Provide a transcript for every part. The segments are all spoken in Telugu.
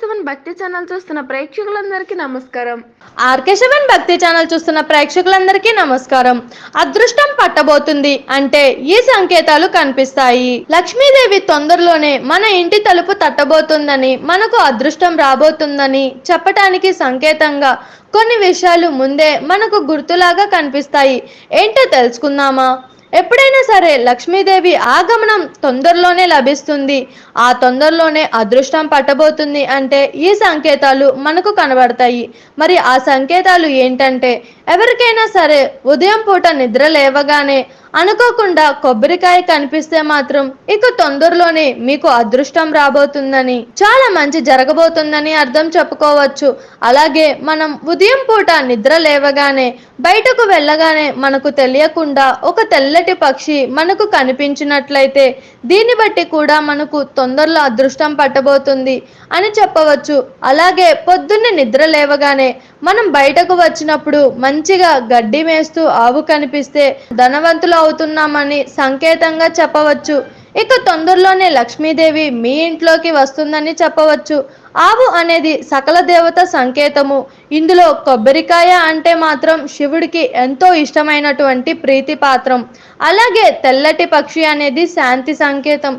భక్తి ఛానల్ చూస్తున్న ప్రేక్షకులందరికీ నమస్కారం. ఆర్కే సెవెన్ భక్తి ఛానల్ చూస్తున్న ప్రేక్షకులందరికీ నమస్కారం. అదృష్టం పట్టబోతుంది అంటే ఈ సంకేతాలు కనిపిస్తాయి. లక్ష్మీదేవి తొందరలోనే మన ఇంటి తలుపు తట్టబోతుందని మనకు అదృష్టం రాబోతుందని చెప్పటానికి సంకేతంగా కొన్ని విషయాలు ముందే మనకు గుర్తులాగా కనిపిస్తాయి. ఏంటో తెలుసుకుందామా? ఎప్పుడైనా సరే లక్ష్మీదేవి ఆగమనం తొందరలోనే లభిస్తుంది. ఆ తొందరలోనే అదృష్టం పట్టబోతుంది అంటే ఈ సంకేతాలు మనకు కనబడతాయి. మరి ఆ సంకేతాలు ఏంటంటే ఎవరికైనా సరే ఉదయం పూట నిద్ర లేవగానే అనుకోకుండా కొబ్బరికాయ కనిపిస్తే మాత్రం ఇక తొందరలోనే మీకు అదృష్టం రాబోతుందని చాలా మంచి జరగబోతుందని అర్థం చెప్పుకోవచ్చు. అలాగే మనం ఉదయం పూట నిద్ర లేవగానే బయటకు వెళ్ళగానే మనకు తెలియకుండా ఒక తెల్లటి పక్షి మనకు కనిపించినట్లయితే దీన్ని బట్టి కూడా మనకు తొందరలో అదృష్టం పట్టబోతుంది అని చెప్పవచ్చు. అలాగే పొద్దున్నే నిద్ర లేవగానే మనం బయటకు వచ్చినప్పుడు మంచిగా గడ్డి మేస్తూ ఆవు కనిపిస్తే ధనవంతులు అవుతున్నామని సంకేతంగా చెప్పవచ్చు. ఇక తొందరలోనే లక్ష్మీదేవి మీ ఇంట్లోకి వస్తుందని చెప్పవచ్చు. ఆవు అనేది సకల దేవత సంకేతము. ఇందులో కొబ్బరికాయ అంటే మాత్రం శివుడికి ఎంతో ఇష్టమైనటువంటి ప్రీతి పాత్రం అలాగే తెల్లటి పక్షి అనేది శాంతి సంకేతం.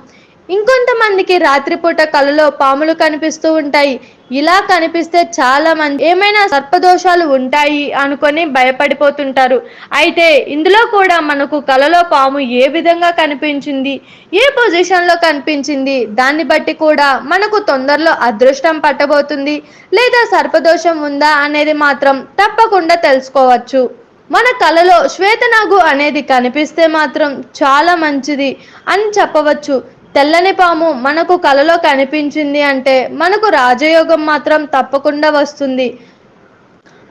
ఇంకొంతమందికి రాత్రిపూట కలలో పాములు కనిపిస్తూ ఉంటాయి. ఇలా కనిపిస్తే చాలా మంది ఏమైనా సర్పదోషాలు ఉంటాయి అనుకొని భయపడిపోతుంటారు. అయితే ఇందులో కూడా మనకు కలలో పాము ఏ విధంగా కనిపించింది? ఏ పొజిషన్లో కనిపించింది? దాన్ని బట్టి కూడా మనకు తొందరలో అదృష్టం పట్టబోతుంది. లేదా సర్పదోషం ఉందా అనేది మాత్రం తప్పకుండా తెలుసుకోవచ్చు. మన కలలో శ్వేతనాగు అనేది కనిపిస్తే మాత్రం చాలా మంచిది అని చెప్పవచ్చు. తెల్లని పాము మనకు కలలో కనిపించింది అంటే మనకు రాజయోగం మాత్రం తప్పకుండా వస్తుంది.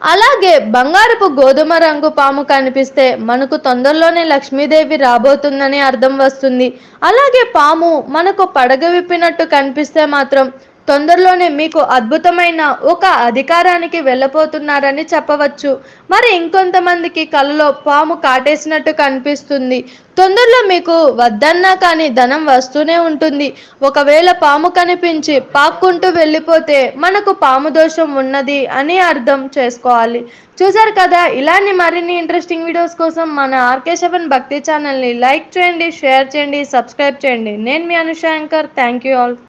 అలాగే బంగారపు గోధుమ రంగు పాము కనిపిస్తే మనకు తొందరలోనే లక్ష్మీదేవి రాబోతుందని అర్థం వస్తుంది. అలాగే పాము మనకు పడగ విప్పినట్టు కనిపిస్తే మాత్రం తొందరలోనే మీకు అద్భుతమైన ఒక అధికారానికి వెళ్ళబోతున్నారని చెప్పవచ్చు. మరి ఇంకొంతమందికి కలలో పాము కాటేసినట్టు కనిపిస్తుంది. తొందరలో మీకు వద్దన్నా కానీ ధనం వస్తూనే ఉంటుంది. ఒకవేళ పాము కనిపించి పాక్కుంటూ వెళ్ళిపోతే మనకు పాము దోషం ఉన్నది అని అర్థం చేసుకోవాలి. చూసారు కదా ఇలాంటి మరిన్ని ఇంట్రెస్టింగ్ వీడియోస్ కోసం మన ఆర్కే సెవెన్ భక్తి ఛానల్ని లైక్ చేయండి షేర్ చేయండి సబ్స్క్రైబ్ చేయండి. నేను మీ అనుషాంకర్ థ్యాంక్ యూ ఆల్